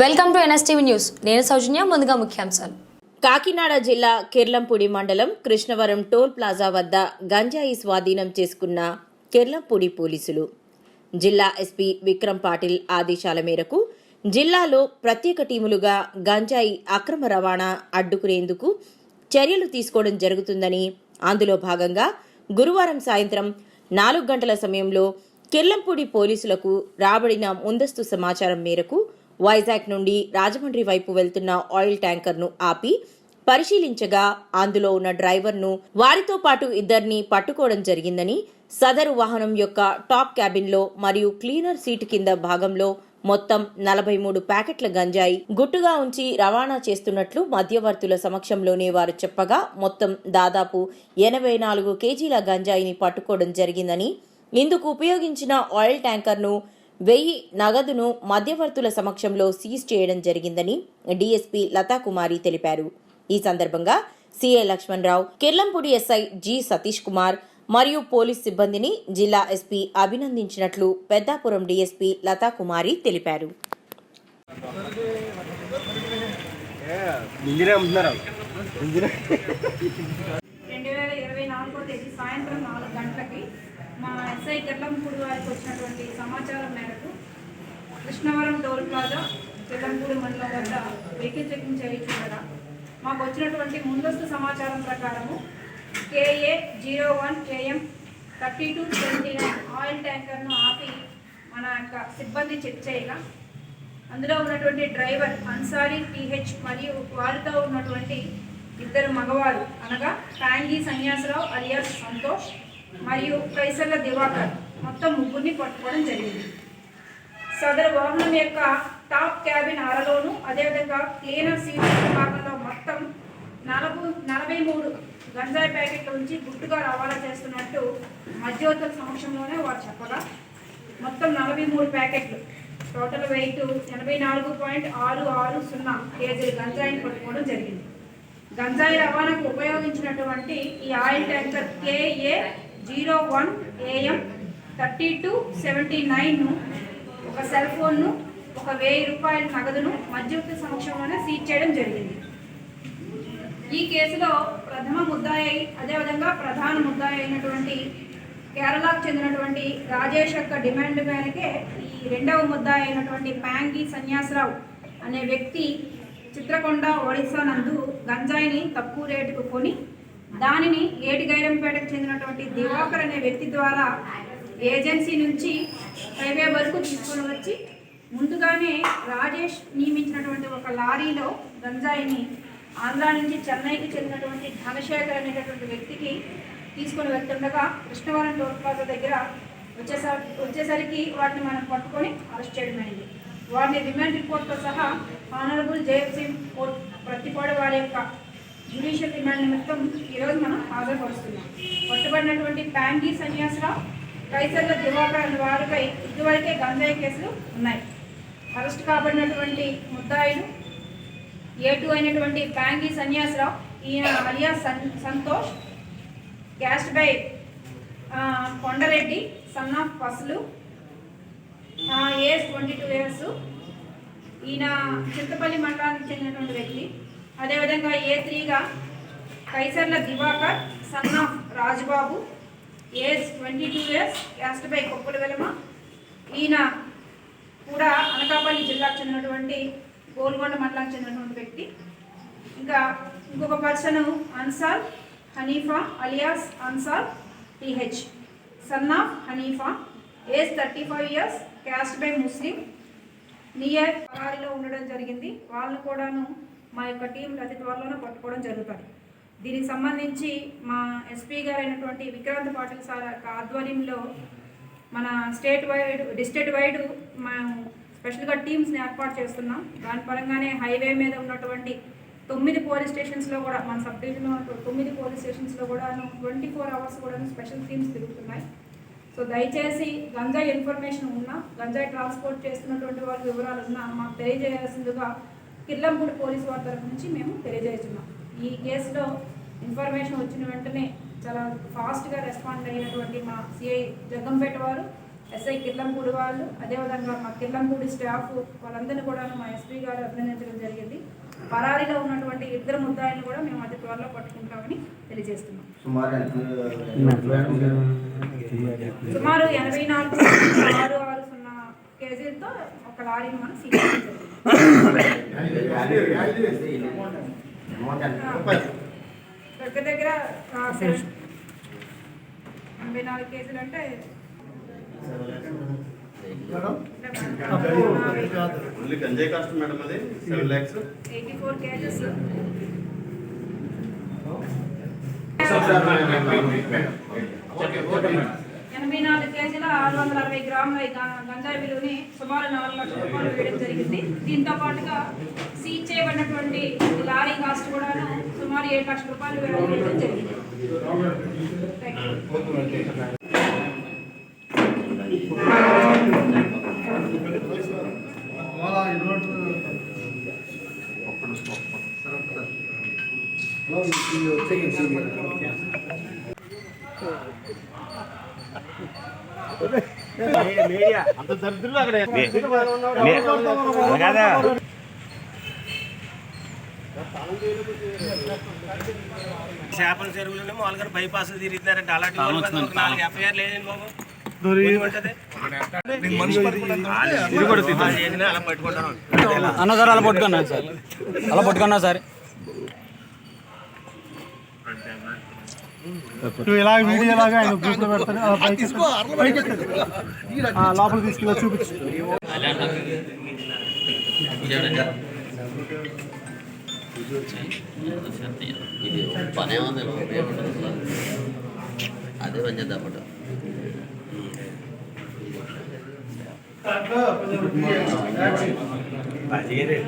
Welcome to NSTV news. నేను సౌజన్య ముందుగా ముఖ్యాంశాలు. కాకినాడ జిల్లా కిర్లంపూడి మండలం కృష్ణవరం టోల్ ప్లాజా వద్ద గంజాయి స్వాధీనం చేసుకున్న కిర్లంపూడి పోలీసులు. జిల్లా ఎస్పీ విక్రమ్ పాటిల్ ఆదేశాల మేరకు జిల్లాలో ప్రత్యేక టీములుగా గంజాయి అక్రమ రవాణా అడ్డుకునేందుకు చర్యలు తీసుకోవడం జరుగుతుందని అందులో భాగంగా గురువారం సాయంత్రం నాలుగు గంటల సమయంలో కిర్లంపూడి పోలీసులకు రాబడిన ముందస్తు సమాచారం మేరకు వైజాగ్ నుండి రాజమండ్రి వైపు వెళ్తున్న ఆయిల్ ట్యాంకర్ను ఆపి పరిశీలించగా అందులో ఉన్న డ్రైవర్ను వారితో పాటు ఇద్దరిని పట్టుకోవడం జరిగిందని సదరు వాహనం యొక్క టాప్ క్యాబిన్లో మరియు క్లీనర్ సీటు కింద భాగంలో మొత్తం నలభై మూడు ప్యాకెట్ల గంజాయి గుట్టుగా ఉంచి రవాణా చేస్తున్నట్లు మధ్యవర్తుల సమక్షంలోనే వారు చెప్పగా మొత్తం దాదాపు ఎనభై నాలుగు కేజీల గంజాయిని పట్టుకోవడం జరిగిందని ఇందుకు ఉపయోగించిన ఆయిల్ ట్యాంకర్ను వెయ్యి నగదును మధ్యవర్తుల సమక్షంలో సీజ్ చేయడం జరిగిందని డీఎస్పీ లతాకుమారి తెలిపారు. ఈ సందర్భంగా CI Lakshmanarao Kirlampudi SI G Satish Kumar మరియు పోలీస్ సిబ్బందిని జిల్లా ఎస్పీ అభినందించినట్లు పెద్దాపురం డీఎస్పీ లతాకుమారి తెలిపారు. రెండు వేల ఇరవై నాలుగో తేదీ సాయంత్రం నాలుగు గంటలకి మా ఎస్ఐ కిర్లంపూడి వారికి వచ్చినటువంటి సమాచారం మేరకు కృష్ణవరం టోల్ ప్లాజా కిర్లంపూడి మండలం వద్ద వెహికల్ చెకింగ్ చేయించుండగా మాకు వచ్చినటువంటి ముందస్తు సమాచారం ప్రకారము KA zero one KM thirty two twenty nine oil ట్యాంకర్ను ఆపి మన యొక్క సిబ్బంది చెక్ చేయగా అందులో ఉన్నటువంటి డ్రైవర్ అన్సారీ టీహెచ్ మరియు వారితో ఉన్నటువంటి ఇద్దరు మగవారు అనగా ట్యాంగీ సన్యాసరావు అలియాస్ సంతోష్ మరియు కైసర్ల దివాకర్ మొత్తం ముగ్గురిని పట్టుకోవడం జరిగింది. సదరు వాహనం యొక్క టాప్ క్యాబిన్ అరలోను అదేవిధంగా క్లీనర్ సీట్ భాగంలో మొత్తం నలభై నలభై మూడు గంజాయి ప్యాకెట్ల నుంచి గుట్టుగా రవాణా చేస్తున్నట్టు మధ్యవర్తుల సమక్షంలోనే వారు చెప్పగా మొత్తం నలభై మూడు ప్యాకెట్లు టోటల్ వెయిట్ ఎనభై నాలుగు పాయింట్ ఆరు ఆరు సున్నా కేజీలు గంజాయిని పట్టుకోవడం జరిగింది. గంజాయి రవాణాకు ఉపయోగించినటువంటి ఈ oil tanker KA zero one AM thirty two seventy నైన్ను ఒక సెల్ ఫోన్ను ఒక వెయ్యి రూపాయల నగదును మధ్యవర్తి సమక్షంలోనే సీజ్ చేయడం జరిగింది. ఈ కేసులో ప్రథమ ముద్దాయి అదేవిధంగా ప్రధాన ముద్దాయి అయినటువంటి కేరళకు చెందినటువంటి రాజేష్ యొక్క డిమాండ్ మేరకే ఈ రెండవ ముద్దాయి అయినటువంటి ప్యాంగి సన్యాసరావు అనే వ్యక్తి చిత్రకొండ ఒడిశా నందు గంజాయిని తక్కువ రేటుకు కొని దానిని ఏటిగైరంపేటకు చెందినటువంటి దివాకర్ అనే వ్యక్తి ద్వారా ఏజెన్సీ నుంచి హైవే వరకు తీసుకొని వచ్చి ముందుగానే రాజేష్ నియమించినటువంటి ఒక లారీలో గంజాయిని ఆంధ్ర నుంచి చెన్నైకి చెందినటువంటి ధనశేఖర్ అనేటటువంటి వ్యక్తికి తీసుకొని వెళ్తుండగా కృష్ణవరం టోల్ ప్లాజా దగ్గర వచ్చేసరి వచ్చేసరికి వాటిని మనం పట్టుకొని అరెస్ట్ చేయడం అయింది వారిని రిమాండ్ రిపోర్ట్తో సహా ఆనరబుల్ జయసింగ్ కోర్ట్ ప్రతిపాడు వారి యొక్క జ్యుడిషియల్ రిమాండ్ నిమిత్తం ఈరోజు మనం హాజరుపరుస్తున్నాం. పట్టుబడినటువంటి ప్యాంగీ సన్యాసరావు కైసర్ల దివాకర్ అనే వారిపై ఇదివరకే గంజాయి కేసులు ఉన్నాయి. అరెస్ట్ కాబడినటువంటి ముద్దాయిలు ఏ టూ అయినటువంటి ప్యాంగీ సన్యాసరావు ఈయన alias son Santosh caste by Kondareddy son of Pasulu age twenty two years ఈయన చింతపల్లి మండలానికి చెందినటువంటి వ్యక్తి. అదేవిధంగా A త్రీగా? Kaisarla Divakar son of Rajubabu age twenty two years caste by Koppula Velama. ఈయన కూడా అనకాపల్లి జిల్లాకు చెందినటువంటి గోల్కొండ మండలానికి చెందినటువంటి వ్యక్తి. ఇంకా ఇంకొక person Ansar Hanifa alias Ansar TH. Son of Hanifa age thirty five years caste by Muslim. Near పరారీలో ఉండడం జరిగింది. వాళ్ళు కూడాను మా యొక్క టీం అతి త్వరలోనే పట్టుకోవడం జరుగుతుంది. దీనికి సంబంధించి మా ఎస్పీ గారైనటువంటి అయినటువంటి విక్రాంత్ పాటిల్ సార్ యొక్క ఆధ్వర్యంలో మన స్టేట్ వైడ్ డిస్ట్రిక్ట్ వైడ్ మనం స్పెషల్గా టీమ్స్ని ఏర్పాటు చేస్తున్నాం. దాని పరంగానే హైవే మీద ఉన్నటువంటి తొమ్మిది పోలీస్ స్టేషన్స్లో కూడా మన సబ్ డివిజన్లో తొమ్మిది పోలీస్ స్టేషన్స్లో కూడా ట్వంటీ ఫోర్ అవర్స్ కూడా స్పెషల్ టీమ్స్ తిరుగుతున్నాయి. సో దయచేసి గంజాయి ఇన్ఫర్మేషన్ ఉన్నా గంజాయి ట్రాన్స్పోర్ట్ చేస్తున్నటువంటి వాళ్ళ వివరాలు ఉన్నా మాకు తెలియజేయాల్సిందిగా కిర్లంపూడి పోలీసు వారి తరఫు నుంచి మేము తెలియజేస్తున్నాం. ఈ కేసులో ఇన్ఫర్మేషన్ వచ్చిన వెంటనే చాలా ఫాస్ట్గా రెస్పాండ్ అయినటువంటి మా సిఐ జగ్గంపేట వారు ఎస్ఐ కిర్లంపూడి వాళ్ళు అదేవిధంగా మా కిర్లంపూడి స్టాఫ్ వాళ్ళందరినీ కూడా మా ఎస్పీ గారు అభినందించడం జరిగింది. పరారీలో ఉన్నటువంటి ఇద్దరు ముద్దాయిలను కూడా మేము అతి త్వరలో పట్టుకుంటామని తెలియజేస్తున్నాం. సుమారు ఎనభై నాలుగు ఆరు ఆరు సున్నా కేజీలతో ఒక లారీని మనం సీజ్ దగ్గర దగ్గర ఎనభై నాలుగు కేజీలు అంటే ఓన్లీ గంజాయి కాస్ట్ మేడం అది seven lakhs? Eighty four KGs. ఎనభై నాలుగు కేజీల ఆరు వందల అరవై గ్రాముల గంజాయి విలువని సుమారు నాలుగు లక్షల రూపాయలు వేయడం జరిగింది దీంతో పాటుగా సీజ్ చేయబడినటువంటి లారీ కాస్ట్ కూడా సుమారు ఏడు లక్షల రూపాయలు వేయడం జరిగింది థ్యాంక్ యూ. అంత చేపల చెరువులోనే మామూలుగా బైపాస్ తిరుగుతున్నారంటే అలాంటి వాళ్ళు కదా ఒక నాలుగు ఎఫ్ఐఆర్ లేదండి బాబు అన్నగారు అలా అలా పట్టుకున్నా సార్. అలా పట్టుకున్నా సార్. నువ్వు ఇలా వీడియో లాగా ఆయన గ్రూప్లో పెడతాను లోపల తీసుకెళ్ళి చూపించు ఇది పనే ఉంది అదే పని చేద్దాం అప్పుడు